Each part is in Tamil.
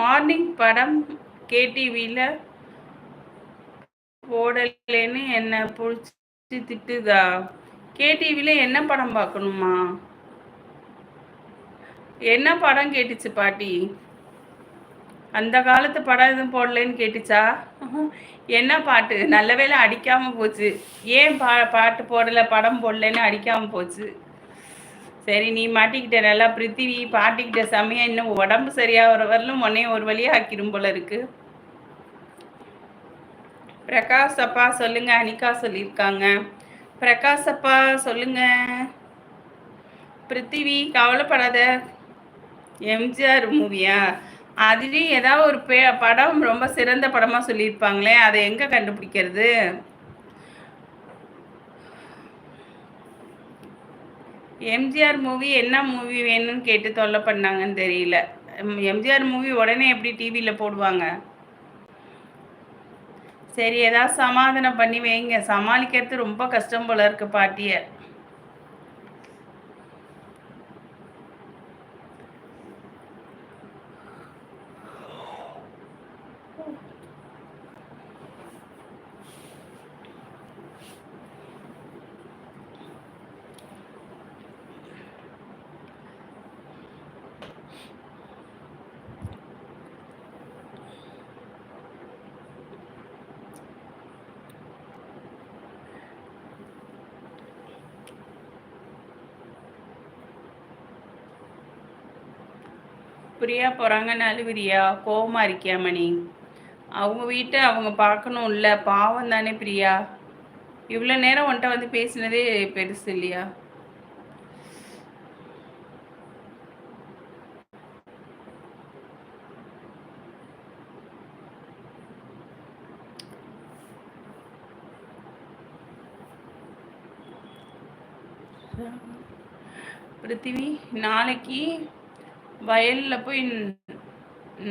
மார்னிங் படம் கேடிவியில் போடலேன்னு என்னை பிடிச்சி திட்டுதா? கேடிவியில் என்ன படம் பார்க்கணுமா என்ன படம் கேட்டுச்சு பாட்டி? அந்த காலத்து படம் எதுவும் போடலன்னு கேட்டுச்சா? என்ன பாட்டு? நல்ல வேலை அடிக்காமல் போச்சு. ஏன் பா பாட்டு போடலை படம் போடலன்னு அடிக்காமல் போச்சு? சரி நீ மாட்டிக்கிட்ட நல்லா பிருத்திவி பாட்டிக்கிட்ட சமயம் இன்னும் உடம்பு சரியாக வரலும் உன்னையும் ஒரு வழியாக ஆக்கிரும் போல இருக்கு. பிரகாஷ் அப்பா சொல்லுங்க அனிகா சொல்லியிருக்காங்க. பிரகாஷ் அப்பா சொல்லுங்க. பிருத்திவி கவலைப்படாத. எம்ஜிஆர் மூவியா? அதுலேயும் ஏதாவது ஒரு பே படம் ரொம்ப சிறந்த படமாக சொல்லியிருப்பாங்களே அதை எங்கே கண்டுபிடிக்கிறது? எம்ஜிஆர் மூவி என்ன மூவி வேணும்னு கேட்டு தொல்லை பண்ணாங்கன்னு தெரியல. எம்ஜிஆர் மூவி உடனே எப்படி டிவியில் போடுவாங்க? சரி ஏதாவது சமாதானம் பண்ணி வைங்க. சமாளிக்கிறது ரொம்ப கஷ்டம் போல இருக்கு பாட்டியை. பிரியா போகிறாங்கன்னு அழுவிரியா கோபமாக இருக்கியா மணி? அவங்க வீட்டை அவங்க பார்க்கணும் இல்லை பாவம் தானே பிரியா? இவ்வளோ நேரம் உன்ட்ட வந்து பேசினதே பெருசு இல்லையா? பிருத்திவி நாளைக்கு வயலில் போய்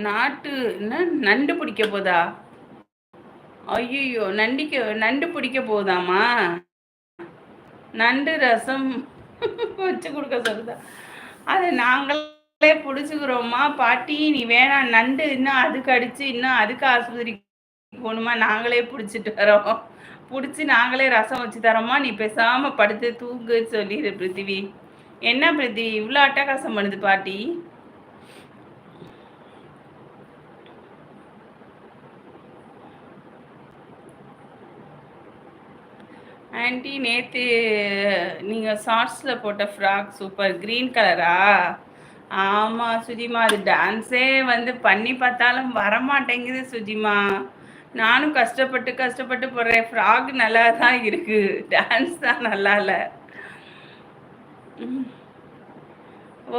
நாட்டு என்ன நண்டு பிடிக்க போதா? ஐயோ நண்டிக்க நண்டு பிடிக்க போதாமா? நண்டு ரசம் வச்சு கொடுக்க சொல்லுதா? அதை நாங்களே பிடிச்சிக்கிறோமா பாட்டி. நீ வேணாம் நண்டு இன்னும் அதுக்கு அடித்து இன்னும் அதுக்கு ஆஸ்பத்திரிக்கு போகணுமா? நாங்களே பிடிச்சிட்டு வரோம். பிடிச்சி நாங்களே ரசம் வச்சு தரோமா நீ பேசாமல் படுத்து தூங்கு சொல்லிடு பிருத்திவி. என்ன பிருத்திவி? இவ்வளோ அட்டகாசம் பண்ணுது பாட்டி. ஆண்டி நேற்று நீங்கள் ஷார்ட்ஸில் போட்ட ஃப்ராக் சூப்பர் க்ரீன் கலரா ஆமாம் சுஜிமா அது டான்ஸே வந்து பண்ணி பார்த்தாலும் வரமாட்டேங்குது சுஜிமா. நானும் கஷ்டப்பட்டு கஷ்டப்பட்டு போடுறேன். ஃப்ராக் நல்லா தான் இருக்குது டான்ஸ் தான் நல்லா இல்லை.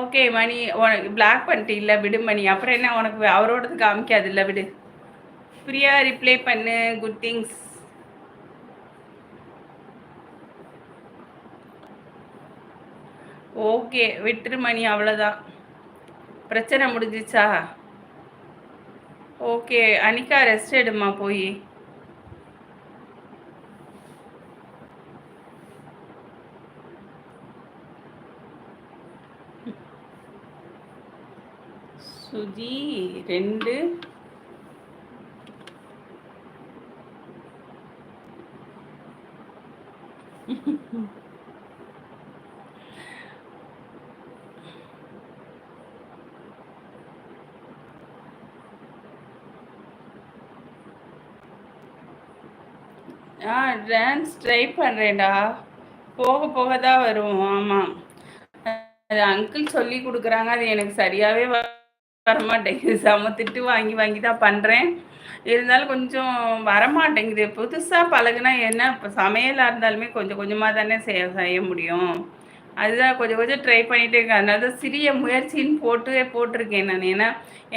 ஓகே மணி உனக்கு பிளாக் பண்ணிட்டு இல்லை விடு மணி. அப்புறம் என்ன உனக்கு அவரோடது காமிக்காது இல்லை விடு. ஃப்ரீயாக ரிப்ளை பண்ணு. குட் திங்ஸ் ஓகே விட்டுரு மணி அவ்வளோதான் பிரச்சனை முடிஞ்சிச்சா? ஓகே அனிகா ரெஸ்ட் எடுமா போய். சுஜி ரெண்டு. ஆ டான்ஸ் ட்ரை பண்ணுறேன்டா போக போக தான் வரும். ஆமாம் அது அங்கிள் சொல்லி கொடுக்குறாங்க. அது எனக்கு சரியாகவே வரமாட்டேங்குது. செம திட்டு வாங்கி வாங்கி தான் பண்ணுறேன் இருந்தாலும் கொஞ்சம் வரமாட்டேங்குது. புதுசாக பழகுனா என்ன? இப்போ சமையலாக இருந்தாலுமே கொஞ்சம் கொஞ்சமாக தானே செய்ய செய்ய முடியும். அதுதான் கொஞ்சம் கொஞ்சம் ட்ரை பண்ணிகிட்டே இருக்கேன். அதனால தான் சிறிய முயற்சின்னு போட்டு போட்டிருக்கேன் நான். ஏன்னா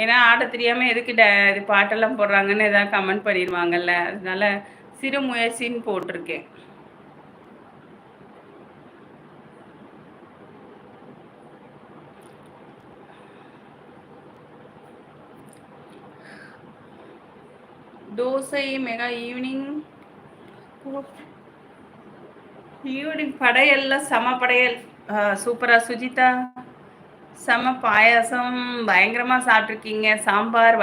ஏன்னா ஆட தெரியாமல் எதுக்கு ட இது பாட்டெல்லாம் போடுறாங்கன்னு எதாவது கமெண்ட் பண்ணிடுவாங்கல்ல. அதனால சிறு முயற்சின்னு போட்டிருக்கேன். தோசை மெகா ஈவினிங் ஈவினிங் படையல்ல சம படையல். சூப்பரா சுஜிதா. செம பாயாசம் பயங்கரமா சாப்பிட்ருக்கீங்க சாம்பார்